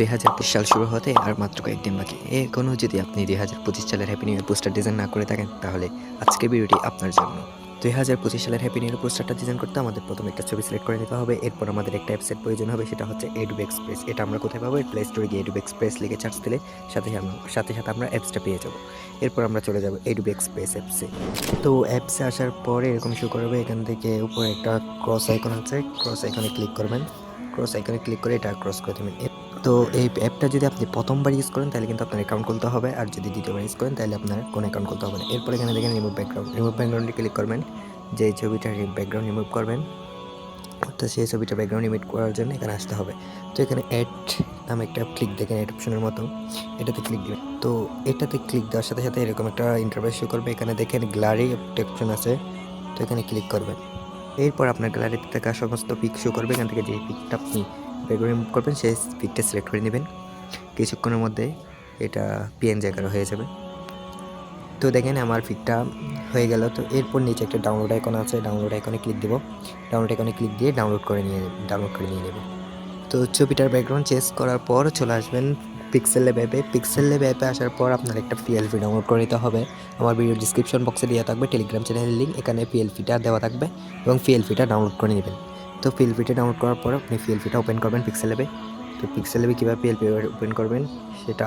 দুই হাজার পঁচিশ সাল শুরু হতে আর মাত্র কয়েকদিন বাকি। এখনও যদি আপনি দুই হাজার পঁচিশ সালের happy new year poster design না করে থাকেন, তাহলে আজকের ভিডিওটি আপনার জন্য। দুই হাজার পঁচিশ সালের হ্যাপি নিউ পোস্টারটা ডিজাইন করতে আমাদের প্রথমে একটা ছবি সিলেক্ট করে নিতে হবে, এরপর আমাদের একটা অ্যাপসের প্রয়োজন হবে, সেটা হচ্ছে এডুব এক্সপ্রেস এটা আমরা কোথায় পাবো? প্লে স্টোরে গিয়ে এডুব এক্সপ্রেস লিখে চার্জ দিলে সাথে সাথে সাথে আমরা অ্যাপসটা পেয়ে যাব। এরপর আমরা চলে যাব এডুব এক্সপ্রেস অ্যাপসে তো অ্যাপসে আসার পরে এরকম শো করবে, এখান থেকে উপরে একটা ক্রস আইকন আছে। ক্রস আইকনে ক্লিক করবেন। ক্রস আইকনে ক্লিক করে এটা ক্রস করে দেবেন। এ- তো এই অ্যাপটা যদি আপনি প্রথমবার ইউজ করেন, তাহলে কিন্তু আপনার অ্যাকাউন্ট খুলতে হবে। আর যদি দ্বিতীয়বার ইউজ করেন, তাহলে আপনার কোনো অ্যাকাউন্ট খুলতে হবে না। এরপর এখানে দেখেন রিমুভ ব্যাকগ্রাউন্ড রিমুভ ব্যাকগ্রাউন্ডে ক্লিক করবেন। যে ছবিটা ব্যাকগ্রাউন্ড রিমুভ করবেন, তো সেই ছবিটা ব্যাকগ্রাউন্ড রিমুভ করার জন্য এখানে আসতে হবে। তো এখানে অ্যাড নামে একটা ক্লিক দেখেন অ্যাড অপশনের মতো। এটাতে ক্লিক দেবেন। তো এটাতে ক্লিক দেওয়ার সাথে সাথে এরকম একটা ইন্টারভেস শো করবে। এখানে দেখেন গ্লারি একটা অপশন আছে। তো এখানে ক্লিক করবেন। এরপর আপনার গ্যালারিতে থাকা সমস্ত পিক শো করবে। এখান থেকে যে পিকটা আপনি ব্যাকগ্রাউন্ড রিমুভ করবেন, সেই পিকটা সিলেক্ট করে নেবেন। কিছুক্ষণের মধ্যে এটা পিএন জায়গার হয়ে যাবে। তো দেখেন আমার পিকটা হয়ে গেল। তো এরপর নিচে একটা ডাউনলোড আইকন আছে ডাউনলোড আইকনে ক্লিক দেবো। ডাউনলোড আইকনে ক্লিক দিয়ে ডাউনলোড করে নিয়ে ডাউনলোড করে নিয়ে নেব। তো ছবিটার ব্যাকগ্রাউন্ড চেঞ্জ করার পর চলে আসবেন পিক্সেল ল্যাব অ্যাপে পিক্সেল ল্যাব অ্যাপে আসার পর আপনার একটা পিএলপি ডাউনলোড করে নিতে হবে। আমার ভিডিও ডিসক্রিপশন বক্সে দেওয়া থাকবে টেলিগ্রাম চ্যানেলের লিঙ্ক এখানে পিএলপিটা দেওয়া থাকবে এবং পিএলপিটা ডাউনলোড করে নেবেন। তো পিএলপিটা ডাউনলোড করার পর আপনি পিএলপিটা ওপেন করবেন পিক্সেল ল্যাবে তো পিক্সেল ল্যাবে কীভাবে পিএলপি ওপেন করবেন, সেটা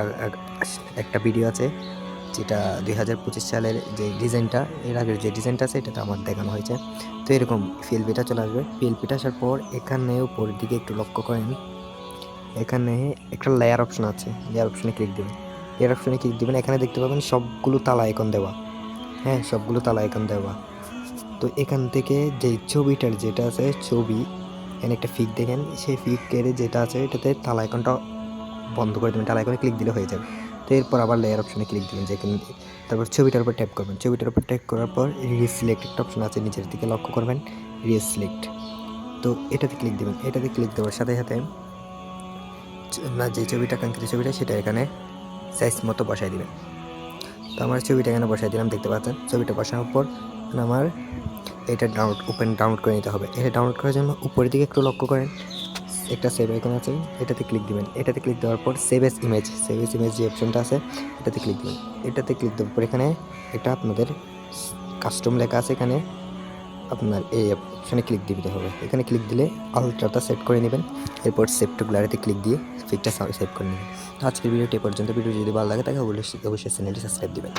একটা ভিডিও আছে, যেটা দুই হাজার পঁচিশ সালের যে ডিজাইনটা, এর আগের যে ডিজাইনটা আছে, এটাতে আমার দেখানো হয়েছে। তো এরকম পিএলপিটা চলে আসবে। পিএলপিটা আসার পর এখানে উপরের দিকে একটু লক্ষ্য করেন, এখানে একটা লেয়ার অপশন আছে। লেয়ার অপশনে ক্লিক দেবেন। লেয়ার অপশনে ক্লিক দেবেন, এখানে দেখতে পাবেন সবগুলো তালা আইকন দেওয়া। হ্যাঁ সবগুলো তালা আইকন দেওয়া। তো এখান থেকে যে ছবিটার যেটা আছে, ছবি, এখানে একটা ফিক দেখেন, সেই ফিকের যেটা আছে, এটাতে তালা আইকনটা বন্ধ করে দেবেন, তালা আইকনে ক্লিক দিলে হয়ে যাবে। তো এরপর আবার লেয়ার অপশনে ক্লিক দেবেন, যেখানে তারপর ছবিটার উপর ট্যাপ করবেন। ছবিটার উপর ট্যাপ করার পর রিসিলেক্ট একটা অপশন আছে, নিচের দিকে লক্ষ্য করবেন রিসিলেক্ট তো এটাতে ক্লিক দেবেন, এটাতে ক্লিক দেওয়ার সাথে সাথে না, যে ছবিটা কাঙ্ক্ষিত ছবিটা, সেটা এখানে সাইজ মতো বসাই দিবেন। তো আমার ছবিটা এখানে বসাই দিলাম, দেখতে পাচ্ছেন? ছবিটা বসানোর পর আমার এটা ডাউনলোড ওপেন ডাউনলোড করে নিতে হবে। এটা ডাউনলোড করার জন্য উপরের দিকে একটু লক্ষ্য করেন, একটা সেভ আইকন আছে, এটাতে ক্লিক দিবেন। এটাতে ক্লিক দেওয়ার পর save as image save as image যে অপশনটা আছে, এটাতে ক্লিক দিবেন। এটাতে ক্লিক দেওয়ার পর এখানে এটা আপনাদের কাস্টম লেখা আছে, এখানে আপনার এই অপশানে ক্লিক দিতে হবে। এখানে ক্লিক দিলে আলট্রাটা সেট করে নেবেন। এরপর সেভ টু গ্যালারিতে ক্লিক দিয়ে ফিকটা সেভ করে নেবেন। আজকের ভিডিওটি পর্যন্ত। ভিডিও যদি ভালো লাগে তাহলে অবশ্যই অবশ্যই চ্যানেলটি সাবস্ক্রাইব দিবেন।